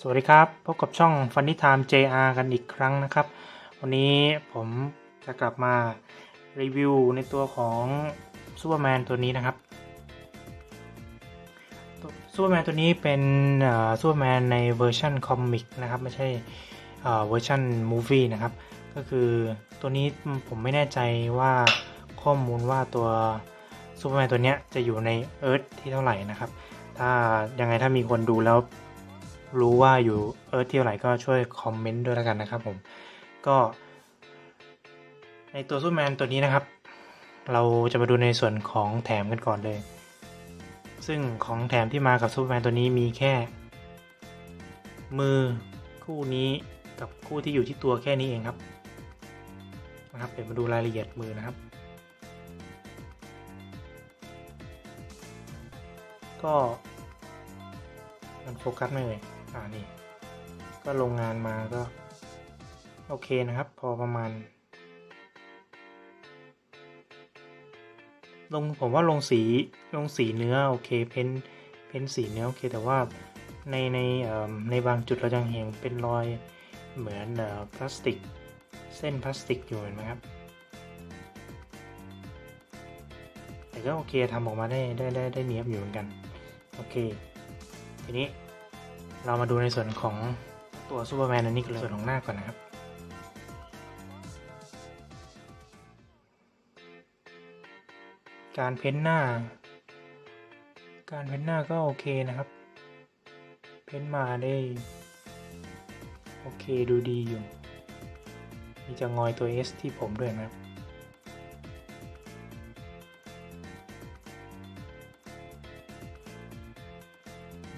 สวัสดีครับพบกับช่อง Funny Time JR กันอีกครั้งนะครับ วันนี้ผมจะกลับมารีวิวในตัวของซูเปอร์แมนตัวนี้นะครับซูเปอร์แมนตัวนี้เป็นซูเปอร์แมนในเวอร์ชันคอมิกนะครับ ไม่ใช่เวอร์ชันมูฟี่นะครับ ก็คือตัวนี้ผมไม่แน่ใจว่าข้อมูลว่าตัวซูเปอร์แมนตัวนี้จะอยู่ในเอิร์ธที่เท่าไหร่นะครับ ถ้ายังไงถ้ามีคนดูแล้ว รู้ว่าอยู่เอิร์ธที่เท่าไหร่ก็ช่วยคอมเมนต์ด้วยแล้วกันนะครับผมก็ในตัวซูเปอร์แมนตัวนี้นะครับ เราจะมาดูในส่วนของแถมกันก่อนเลย ซึ่งของแถมที่มากับซูเปอร์แมนตัวนี้มีแค่ มือคู่นี้กับคู่ที่อยู่ที่ตัวแค่นี้เองครับนะครับเดี๋ยวมาดูรายละเอียดมือนะครับ ก็มันโฟกัสไม่เลยานี่ ก็โรงงานมาก็ โอเคนะครับ พอประมาณ ลงผมว่าลงสีลงสีเนื้อโอเค เพ้นเพ้นสีเนื้อโอเค แต่ว่าในในเอ่อในบางจุดเราจะเห็นเป็นรอยเหมือนเอ่อพลาสติก เส้นพลาสติกอยู่เห็นไหมครับแต่ก็โอเคทำออกมาได้ได้ได้ได้เนียบอยู่เหมือนกัน โอเค ทีนี้ เรามาดูในส่วนของตัวซูเปอร์แมนอันนี้กันเลยส่วนของหน้าก่อนนะครับ การเพ้นหน้า การเพ้นหน้าก็โอเคนะครับ เพ้นมาได้โอเคดูดีอยู่ มีจะงอยตัว S ที่ผมด้วยนะครับ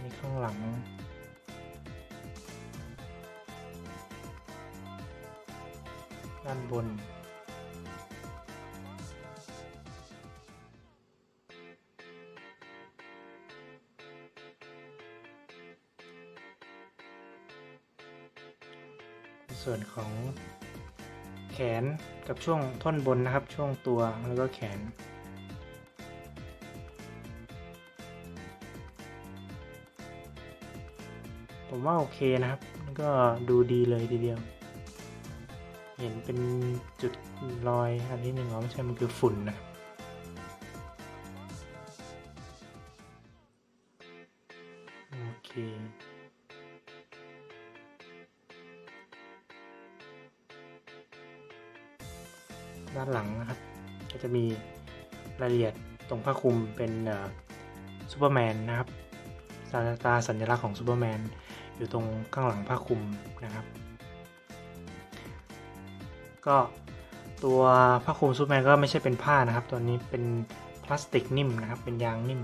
นี่ข้างหลัง ด้านบน ส่วนของแขนกับช่วงท่อนบนนะครับ ช่วงตัวแล้วก็แขนผมว่าโอเคนะครับ ก็ดูดีเลยทีเดียว เห็นเป็นจุดรอยอันนี้หนึ่งอ๋อไม่ใช่มันคือฝุ่นนะโอเคด้านหลังนะครับ ก็จะมีรายละเอียดตรงผ้าคลุมเป็นซูเปอร์แมนนะครับตาสัญลักษณ์ของซูเปอร์แมนอยู่ตรงข้างหลังผ้าคลุมนะครับ ก็ตัวผ้าคลุมซูเปอร์แมนก็ไม่ใช่เป็นผ้านะครับ ตัวนี้เป็นพลาสติกนิ่มนะครับ เป็นยางนิ่ม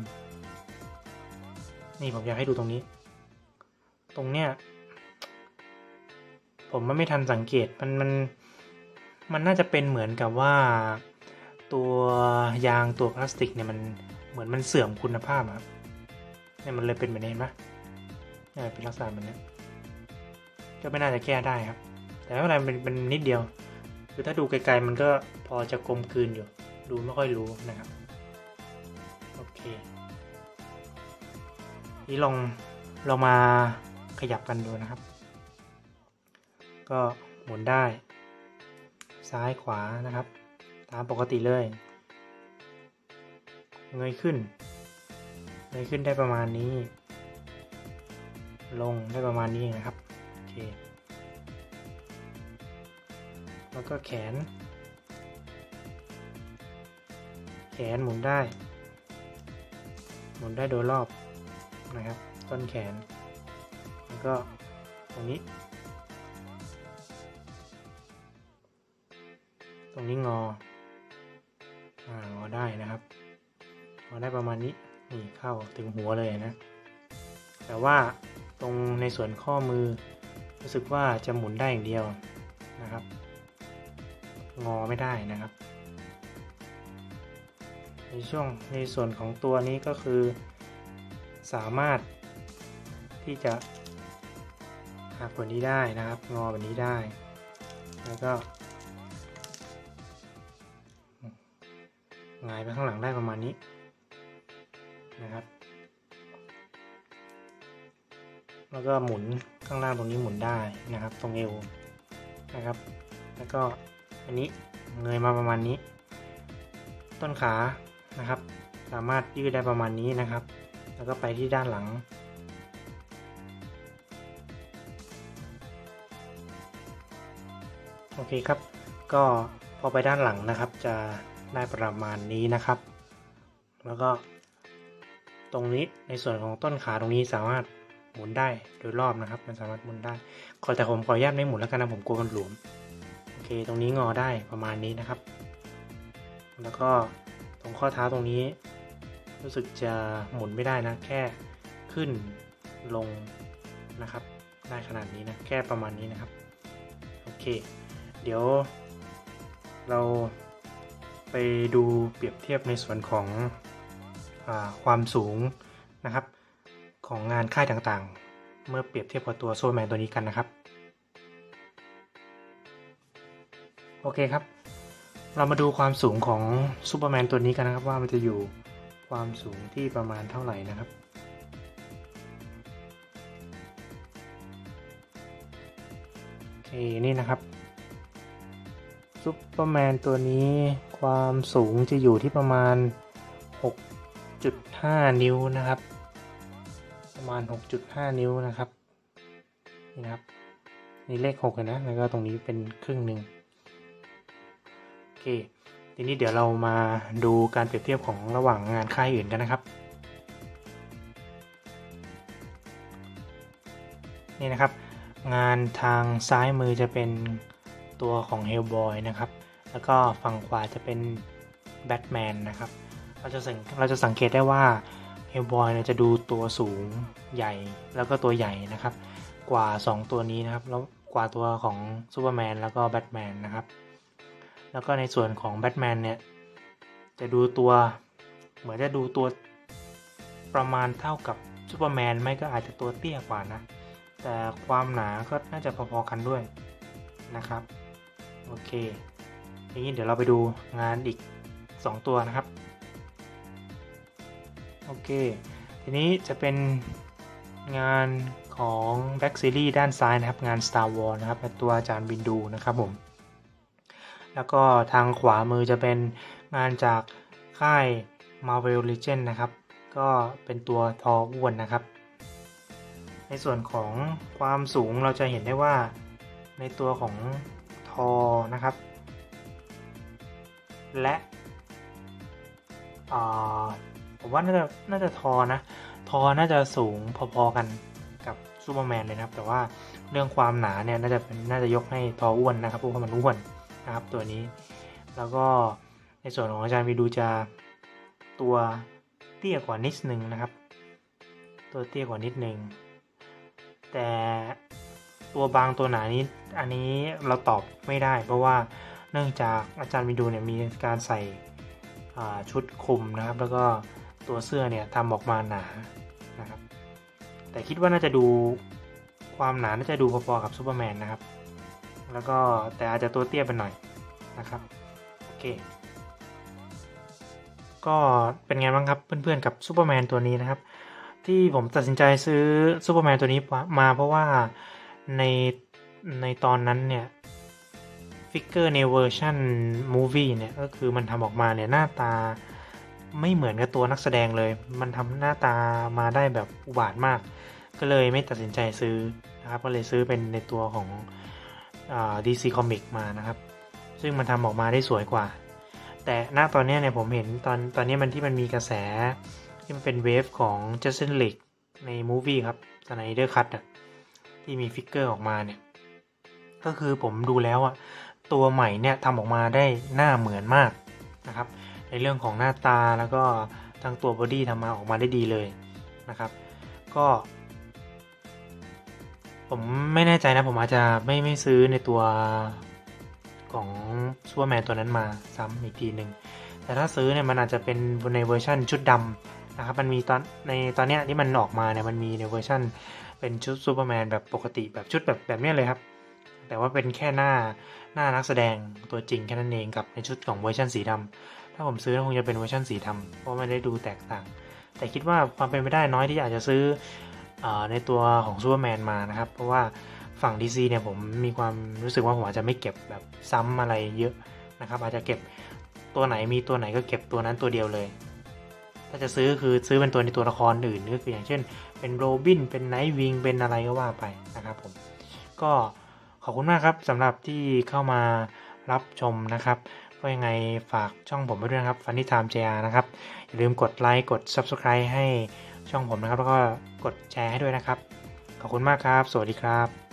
นี่ผมอยากให้ดูตรงนี้ ตรงเนี้ยผมไม่ทันสังเกตมันมันมันน่าจะเป็นเหมือนกับว่า ตัวยางตัวพลาสติกเนี่ยมันเหมือนมันเสื่อมคุณภาพครับเนี่ยมันเลยเป็นแบบนี้เห็นปะเนี่ยเป็นลักษณะแบบนี้ก็ไม่น่าจะแก้ได้ครับ แต่ไม่เป็นไรมันเป็นนิดเดียว คือถ้าดูไกลๆมันก็พอจะกลมกลืนอยู่ ดูไม่ค่อยรู้นะครับ โอเค นี่ลองเรามาขยับกันดูนะครับ ก็หมุนได้ ซ้ายขวานะครับ ตามปกติเลย เงยขึ้น เงยขึ้นได้ประมาณนี้ ลงได้ประมาณนี้นะครับ โอเค แล้วก็แขน แขนหมุนได้ หมุนได้โดยรอบนะครับ ต้นแขน แล้วก็ตรงนี้ ตรงนี้งออ่างอได้นะครับงอได้ประมาณนี้นี่เข้าถึงหัวเลยนะ แต่ว่าตรงในส่วนข้อมือรู้สึกว่าจะหมุนได้อย่างเดียวนะครับ งอไม่ได้นะครับ ในช่วงในส่วนของตัวนี้ก็คือ สามารถที่จะหักแบบนี้ได้นะครับ งอแบบนี้ได้ แล้วก็งายไปข้างหลังได้ประมาณนี้นะครับ แล้วก็หมุนข้างล่างตรงนี้หมุนได้นะครับ ตรงเอวนะครับ แล้วก็ อันนี้เงยมาประมาณนี้ ต้นขานะครับ สามารถยืดได้ประมาณนี้นะครับ แล้วก็ไปที่ด้านหลัง โอเคครับ ก็พอไปด้านหลังนะครับ จะได้ประมาณนี้นะครับ แล้วก็ตรงนี้ในส่วนของต้นขาตรงนี้สามารถหมุนได้โดยรอบนะครับ มันสามารถหมุนได้ขอแต่ผมขออนุญาตไม่หมุนแล้วกันนะผมกลัวมันหลวม เคตรงนี้งอได้ประมาณนี้นะครับ แล้วก็ตรงข้อเท้าตรงนี้ รู้สึกจะหมุนไม่ได้นะ แค่ขึ้นลงนะครับ ได้ขนาดนี้นะ แค่ประมาณนี้นะครับ โอเค เดี๋ยวเราไปดูเปรียบเทียบในส่วนของอความสูงนะครับ ของงานค่ายต่างๆ เมื่อเปรียบเทียบกับตัวโซแมนตัวนี้กันนะครับ โอเคครับ เรามาดูความสูงของซูเปอร์แมนตัวนี้กันนะครับว่ามันจะอยู่ความสูงที่ประมาณเท่าไหร่นะครับ โอเค นี่นะครับซูเปอร์แมนตัวนี้ความสูงจะอยู่ที่ประมาณ 6.5 นิ้วนะครับ ประมาณ 6.5 นิ้วนะครับ นี่นะครับ นี่เลข 6 นะ แล้วก็ตรงนี้เป็นครึ่งหนึ่ง เคทีนี้เดี๋ยวเรามาดูการเปรียบเทียบของระหว่างงานค่ายอื่นกันนะครับ นี่นะครับ งานทางซ้ายมือจะเป็นตัวของ Hellboy นะครับ แล้วก็ฝั่งขวาจะเป็น Batman นะครับ เราจะสังเราจะสังเกตได้ว่า Hellboy จะดูตัวสูงใหญ่แล้วก็ตัวใหญ่นะครับ กว่า 2 ตัวนี้นะครับแล้วกว่าตัวของ Superman แล้วก็ Batman นะครับ แล้วก็ในส่วนของแบทแมนเนี่ย จะดูตัว เหมือนจะดูตัวประมาณเท่ากับซูเปอร์แมนไม่ก็อาจจะตัวเตี้ยกว่านะ แต่ความหนาก็น่าจะพอๆกันด้วยนะครับ โอเคทีนี้เดี๋ยวเราไปดูงานอีก 2 ตัวนะครับ โอเค ทีนี้จะเป็นงานของ Back Series ด้านซ้ายนะครับ งาน Star Wars นะครับเป็นตัวอาจารย์บินดูนะครับผม แล้วก็ทางขวามือจะเป็นงานจากค่าย Marvel Legend นะครับ ก็เป็นตัวทออ้วนนะครับ ในส่วนของความสูงเราจะเห็นได้ว่าในตัวของทอนะครับ และผมว่าน่าจะน่าจะทอนะ ทอน่าจะสูงพอๆกันกับซูเปอร์แมนเลยนะครับ แต่ว่าเรื่องความหนาเนี่ยน่าจะเป็นน่าจะยกให้ทออ้วนนะครับเพราะว่ามันอ้วน นะครับตัวนี้ แล้วก็ในส่วนของอาจารย์วีดูจะตัวเตี้ยกว่านิดนึงนะครับ ตัวเตี้ยกว่านิดนึงแต่ตัวบางตัวหนานี้อันนี้เราตอบไม่ได้ เพราะว่าเนื่องจากอาจารย์วีดูเนี่ยมีการใส่ชุดคลุมนะครับ แล้วก็ตัวเสื้อเนี่ยทำออกมาหนานะครับ แต่คิดว่าน่าจะดูความหนาน่าจะดูพอๆกับซูเปอร์แมนนะครับ แล้วก็แต่อาจจะตัวเตี้ยไปหน่อยนะครับ โอเค ก็เป็นไงบ้างครับเพื่อนๆกับซูเปอร์แมนตัวนี้นะครับ ที่ผมตัดสินใจซื้อซูเปอร์แมนตัวนี้มาเพราะว่าในในตอนนั้นเนี่ยฟิกเกอร์ในเวอร์ชันมูวี่เนี่ยก็คือมันทำออกมาเนี่ยหน้าตาไม่เหมือนกับตัวนักแสดงเลย มันทำหน้าตามาได้แบบอุบาทมาก ก็เลยไม่ตัดสินใจซื้อนะครับ ก็เลยซื้อเป็นในตัวของ DC Comic มานะครับ ซึ่งมันทำออกมาได้สวยกว่า แต่ณตอนนี้เนี่ยผมเห็นตอนตอนนี้มันที่มันมีกระแส ที่มันเป็นเวฟของ Justice League ในมูฟี่ครับ Snyder Cut อะที่มีฟิกเกอร์ออกมาเนี่ย ก็คือผมดูแล้วอะตัวใหม่เนี่ยทำออกมาได้หน้าเหมือนมากนะครับ ในเรื่องของหน้าตาแล้วก็ทั้งตัวบอดี้ทำมาออกมาได้ดีเลยนะครับ ก็ ผมไม่แน่ใจนะ ผมอาจจะไม่ไม่ซื้อในตัวของซูเปอร์แมนตัวนั้นมาซ้ำอีกทีหนึ่ง แต่ถ้าซื้อเนี่ยมันอาจจะเป็นในเวอร์ชันชุดดำนะครับ มันมีตอนในตอนเนี้ยที่มันออกมาเนี่ยมันมีในเวอร์ชันเป็นชุดซูเปอร์แมนแบบปกติแบบชุดแบบแบบนี้เลยครับ แต่ว่าเป็นแค่หน้าหน้านักแสดงตัวจริงแค่นั้นเองกับในชุดของเวอร์ชันสีดำถ้าผมซื้อคงจะเป็นเวอร์ชันสีดำเพราะไม่ได้ดูแตกต่าง แต่คิดว่าความเป็นไปได้น้อยที่อาจจะซื้อ ในตัวของซูเปอร์แมนมานะครับ เพราะว่าฝั่ง DC เนี่ยผมมีความรู้สึกว่าผมอาจจะไม่เก็บแบบซ้ำอะไรเยอะนะครับ อาจจะเก็บตัวไหนมีตัวไหนก็เก็บตัวนั้นตัวเดียวเลย ถ้าจะซื้อคือซื้อเป็นตัวในตัวละครอื่นก็คืออย่างเช่น เป็นโรบินเป็นไนท์วิงเป็นอะไรก็ว่าไปนะครับผมก็ขอบคุณมากครับสำหรับที่เข้ามารับชมนะครับก็ยังไงฝากช่องผมไปด้วยนะครับฟันนี่ไทม์ JR นะครับ อย่าลืมกดไลค์กด Subscribe ให้ ช่องผมนะครับ แล้วก็กดแชร์ให้ด้วยนะครับ ขอบคุณมากครับ สวัสดีครับ